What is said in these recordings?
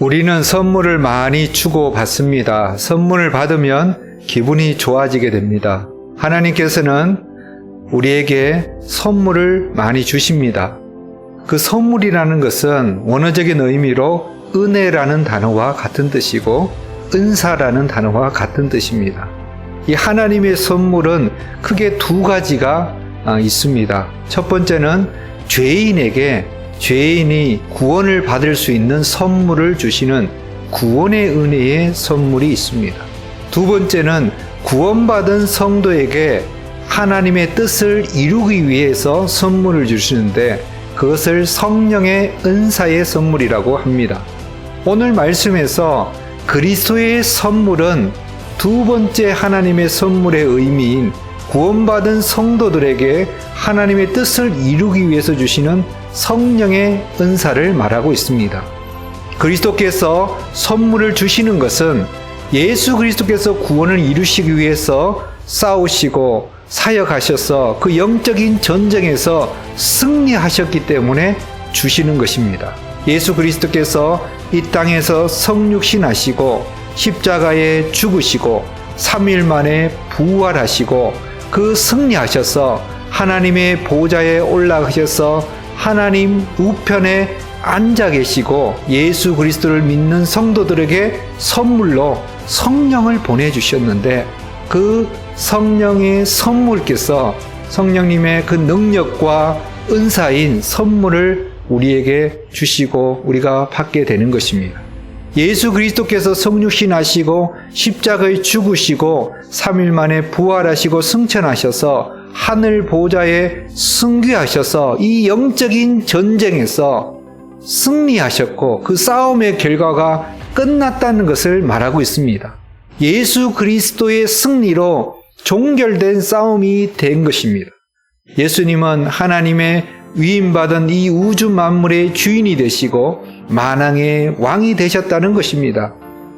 우리는 선물을 많이 주고 받습니다. 선물을 받으면 기분이 좋아지게 됩니다. 하나님께서는 우리에게 선물을 많이 주십니다. 그 선물이라는 것은 원어적인 의미로 은혜라는 단어와 같은 뜻이고 은사라는 단어와 같은 뜻입니다. 이 하나님의 선물은 크게 두 가지가 아, 있습니다. 첫 번째는 죄인에게 죄인이 구원을 받을 수 있는 선물을 주시는 구원의 은혜의 선물이 있습니다. 두 번째는 구원받은 성도에게 하나님의 뜻을 이루기 위해서 선물을 주시는데 그것을 성령의 은사의 선물이라고 합니다. 오늘 말씀에서 그리스도의 선물은 두 번째 하나님의 선물의 의미인 구원받은 성도들에게 하나님의 뜻을 이루기 위해서 주시는 성령의 은사를 말하고 있습니다. 그리스도께서 선물을 주시는 것은 예수 그리스도께서 구원을 이루시기 위해서 싸우시고 사역하셔서 그 영적인 전쟁에서 승리하셨기 때문에 주시는 것입니다. 예수 그리스도께서 이 땅에서 성육신하시고 십자가에 죽으시고 3일 만에 부활하시고 그 승리하셔서 하나님의 보좌에 올라가셔서 하나님 우편에 앉아 계시고 예수 그리스도를 믿는 성도들에게 선물로 성령을 보내주셨는데 그 성령의 선물께서 성령님의 그 능력과 은사인 선물을 우리에게 주시고 우리가 받게 되는 것입니다. 예수 그리스도께서 성육신 하시고 십자가에 죽으시고 3일 만에 부활하시고 승천하셔서 하늘 보좌에 승귀하셔서 이 영적인 전쟁에서 승리하셨고 그 싸움의 결과가 끝났다는 것을 말하고 있습니다. 예수 그리스도의 승리로 종결된 싸움이 된 것입니다. 예수님은 하나님의 위임받은 이 우주 만물의 주인이 되시고 만왕의 왕이 되셨다는 것입니다.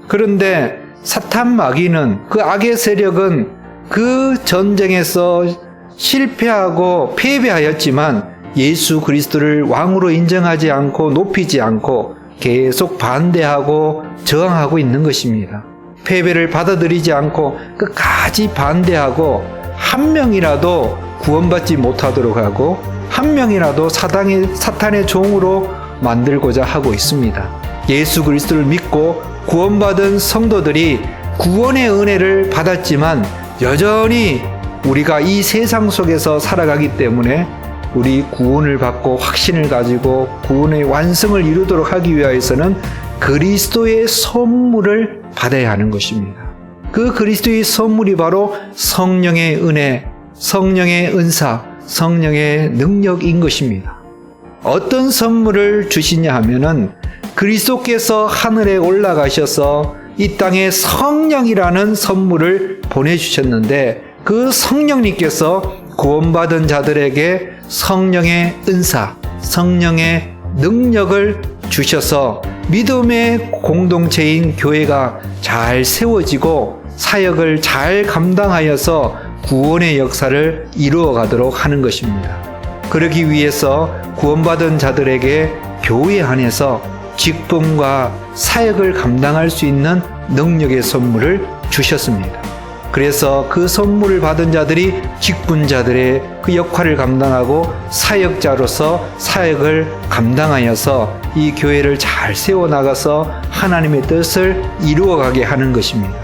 그런데 사탄 마귀는 그 악의 세력은 그 전쟁에서 실패하고 패배하였지만 예수 그리스도를 왕으로 인정하지 않고 높이지 않고 계속 반대하고 저항하고 있는 것입니다. 패배를 받아들이지 않고 끝까지 반대하고 한 명이라도 구원받지 못하도록 하고 한 명이라도 사단의, 사탄의 종으로 만들고자 하고 있습니다. 예수 그리스도를 믿고 구원받은 성도들이 구원의 은혜를 받았지만 여전히 우리가 이 세상 속에서 살아가기 때문에 우리 구원을 받고 확신을 가지고 구원의 완성을 이루도록 하기 위하여서는 그리스도의 선물을 받아야 하는 것입니다. 그 그리스도의 선물이 바로 성령의 은혜, 성령의 은사, 성령의 능력인 것입니다. 어떤 선물을 주시냐 하면은 그리스도께서 하늘에 올라가셔서 이 땅에 성령이라는 선물을 보내주셨는데 그 성령님께서 구원받은 자들에게 성령의 은사, 성령의 능력을 주셔서 믿음의 공동체인 교회가 잘 세워지고 사역을 잘 감당하여서 구원의 역사를 이루어 가도록 하는 것입니다. 그러기 위해서 구원받은 자들에게 교회 안에서 직분과 사역을 감당할 수 있는 능력의 선물을 주셨습니다. 그래서 그 선물을 받은 자들이 직분자들의 그 역할을 감당하고 사역자로서 사역을 감당하여서 이 교회를 잘 세워나가서 하나님의 뜻을 이루어가게 하는 것입니다.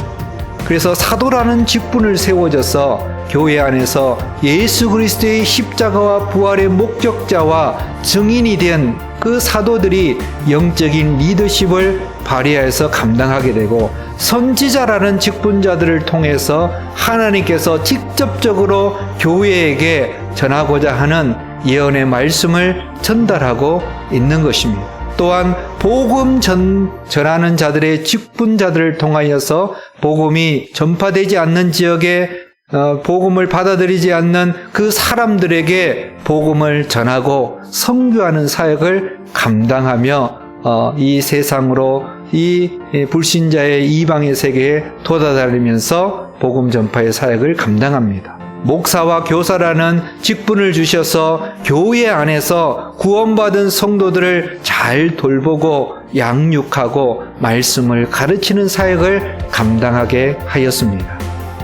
그래서 사도라는 직분을 세워져서 교회 안에서 예수 그리스도의 십자가와 부활의 목적자와 증인이 된 그 사도들이 영적인 리더십을 발휘하여서 감당하게 되고 선지자라는 직분자들을 통해서 하나님께서 직접적으로 교회에게 전하고자 하는 예언의 말씀을 전달하고 있는 것입니다. 또한 복음 전, 전하는 자들의 직분자들을 통하여서 복음이 전파되지 않는 지역에 어, 복음을 받아들이지 않는 그 사람들에게 복음을 전하고 선교하는 사역을 감당하며 어, 이 세상으로 이 불신자의 이방의 세계에 도달하면서 복음 전파의 사역을 감당합니다. 목사와 교사라는 직분을 주셔서 교회 안에서 구원받은 성도들을 잘 돌보고 양육하고 말씀을 가르치는 사역을 감당하게 하였습니다.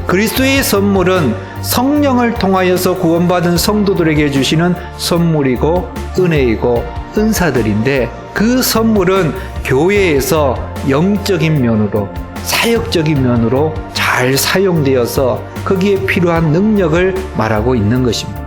그리스도의 선물은 성령을 통하여서 구원받은 성도들에게 주시는 선물이고 은혜이고 은사들인데 그 선물은 교회에서 영적인 면으로 사역적인 면으로 잘 사용되어서 거기에 필요한 능력을 말하고 있는 것입니다.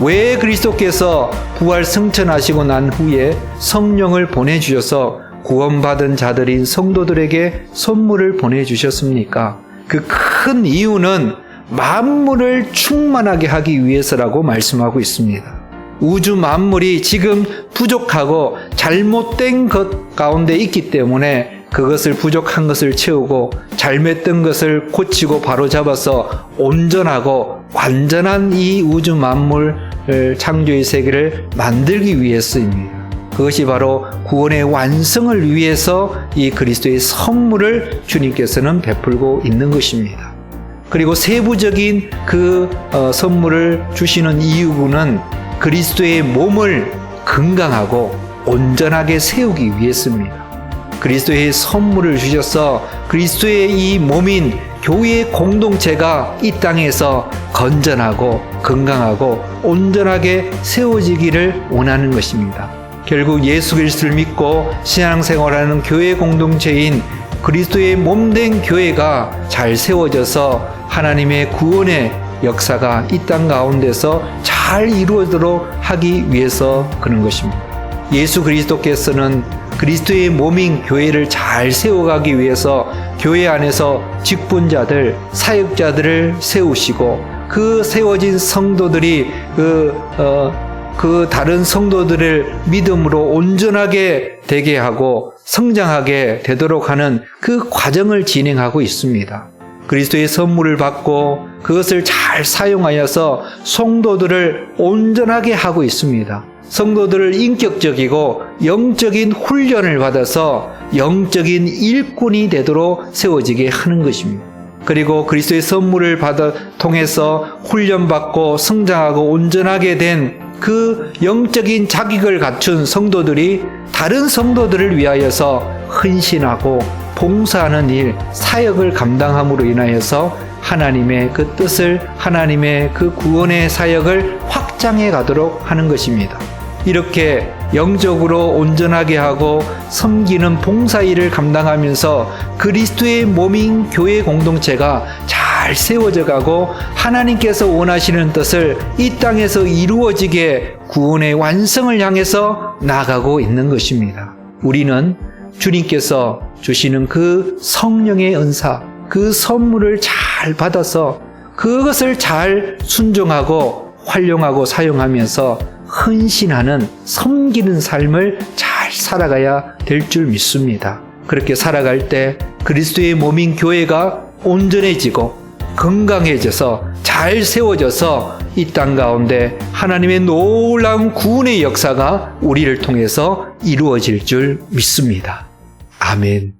왜 그리스도께서 부활 승천하시고 난 후에 성령을 보내주셔서 구원받은 자들인 성도들에게 선물을 보내주셨습니까? 그 큰 이유는 만물을 충만하게 하기 위해서라고 말씀하고 있습니다. 우주 만물이 지금 부족하고 잘못된 것 가운데 있기 때문에 그것을 부족한 것을 채우고 잘못된 것을 고치고 바로잡아서 온전하고 완전한 이 우주 만물 창조의 세계를 만들기 위해서입니다. 그것이 바로 구원의 완성을 위해서 이 그리스도의 선물을 주님께서는 베풀고 있는 것입니다. 그리고 세부적인 그 어, 선물을 주시는 이유는 그리스도의 몸을 건강하고 온전하게 세우기 위해서입니다. 그리스도의 선물을 주셔서 그리스도의 이 몸인 교회의 공동체가 이 땅에서 건전하고 건강하고 온전하게 세워지기를 원하는 것입니다. 결국 예수 그리스도를 믿고 신앙생활하는 교회 공동체인 그리스도의 몸된 교회가 잘 세워져서 하나님의 구원의 역사가 이 땅 가운데서 잘 이루어지도록 하기 위해서 그런 것입니다. 예수 그리스도께서는 그리스도의 몸인 교회를 잘 세워가기 위해서 교회 안에서 직분자들, 사역자들을 세우시고 그 세워진 성도들이 그, 어, 그 다른 성도들을 믿음으로 온전하게 되게 하고 성장하게 되도록 하는 그 과정을 진행하고 있습니다. 그리스도의 선물을 받고 그것을 잘 사용하여서 성도들을 온전하게 하고 있습니다. 성도들을 인격적이고 영적인 훈련을 받아서 영적인 일꾼이 되도록 세워지게 하는 것입니다. 그리고 그리스도의 선물을 받아 통해서 훈련받고 성장하고 온전하게 된 그 영적인 자격을 갖춘 성도들이 다른 성도들을 위하여서 헌신하고 봉사하는 일, 사역을 감당함으로 인하여서 하나님의 그 뜻을 하나님의 그 구원의 사역을 확장해 가도록 하는 것입니다. 이렇게 영적으로 온전하게 하고 섬기는 봉사일을 감당하면서 그리스도의 몸인 교회 공동체가 잘 세워져 가고 하나님께서 원하시는 뜻을 이 땅에서 이루어지게 구원의 완성을 향해서 나가고 있는 것입니다. 우리는 주님께서 주시는 그 성령의 은사, 그 선물을 잘 받아서 그것을 잘 순종하고 활용하고 사용하면서 헌신하는 섬기는 삶을 잘 살아가야 될 줄 믿습니다. 그렇게 살아갈 때 그리스도의 몸인 교회가 온전해지고 건강해져서 잘 세워져서 이 땅 가운데 하나님의 놀라운 구원의 역사가 우리를 통해서 이루어질 줄 믿습니다. 아멘.